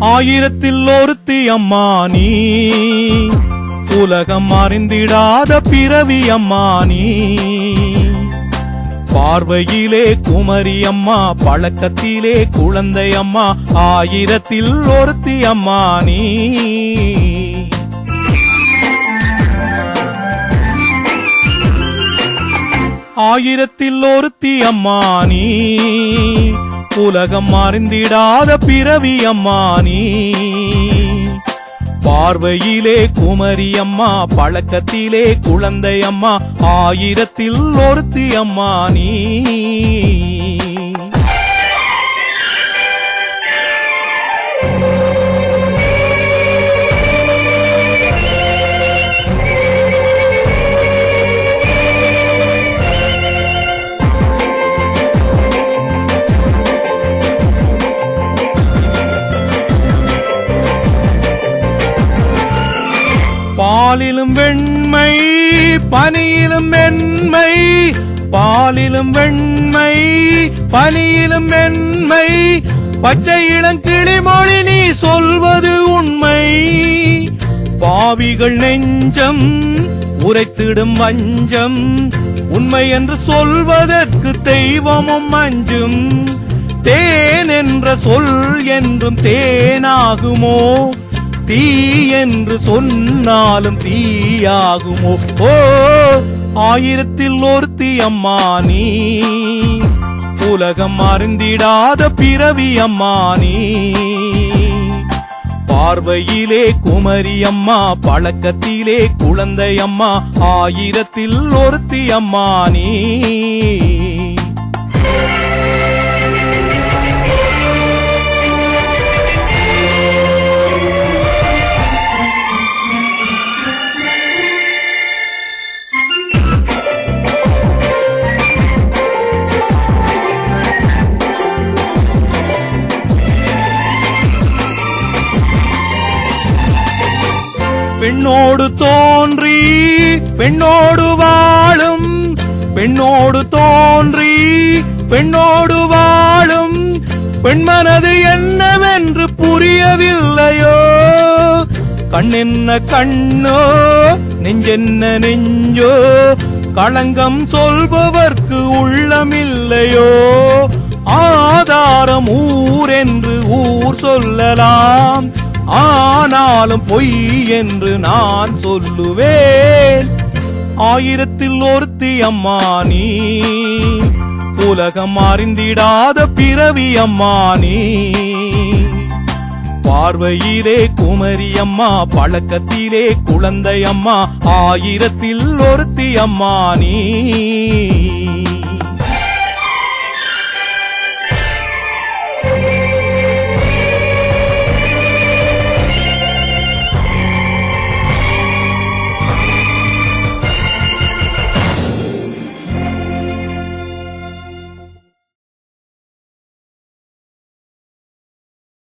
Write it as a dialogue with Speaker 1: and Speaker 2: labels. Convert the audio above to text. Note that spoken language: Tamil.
Speaker 1: ஆயிரத்தில் ஒருத்தி அம்மா நீ. உலகம் அறிந்திடாத பிறவி அம்மா நீ. பார்வையிலே குமரி அம்மா பழக்கத்திலே குழந்தை அம்மா ஆயிரத்தில் ஒருத்தி அம்மா நீ. ஆயிரத்தில் ஒருத்தி அம்மா நீ. உலகம் அறிந்திடாத பிறவி அம்மா நீ. பார்வையிலே குமரி அம்மா பழக்கத்திலே குழந்தை அம்மா ஆயிரத்தில் ஒருத்தி அம்மா நீ. பாலிலும் வெண்மை பனியிலும் மென்மை பாலிலும் வெண்மை பனியிலும் மென்மை பச்சை இளங்கிளிமொழி நீ சொல்வது உண்மை. பாவிகள் நெஞ்சம் உரைத்திடும் வஞ்சம் உண்மை என்று சொல்வதற்கு தெய்வமும் அஞ்சும் தேன் என்ற சொல் என்றும் தேனாகுமோ? தீ என்று சொன்னாலும் தீயாகுமோ? ஓ ஆயிரத்தில் ஒருத்தி அம்மா நீ. உலகம் அருந்திடாத பிறவி அம்மா நீ. பார்வையிலே குமரி அம்மா பழக்கத்திலே குழந்தை அம்மா ஆயிரத்தில் ஒருத்தி அம்மா நீ. பெண்ணோடு தோன்றி பெண்ணோடு வாழும் பெண்ணோடு தோன்றி பெண்ணோடு வாழும் பெண்மனது என்னவென்று புரியவில்லையோ? கண்ணென்ன கண்ணோ நெஞ்சென்ன நெஞ்சோ? களங்கம் சொல்பவர்க்கு உள்ளமில்லையோ? ஆதாரம் ஊர் என்று ஊர் சொல்லலாம். ஆனாலும் பொய் என்று நான் சொல்லுவேன். ஆயிரத்தில் ஒருத்தி அம்மா நீ உலகம் அறிந்திடாத பிறவி அம்மா நீ. பார்வையிலே குமரி அம்மா பழக்கத்திலே குழந்தை அம்மா ஆயிரத்தில் ஒருத்தி அம்மா நீ.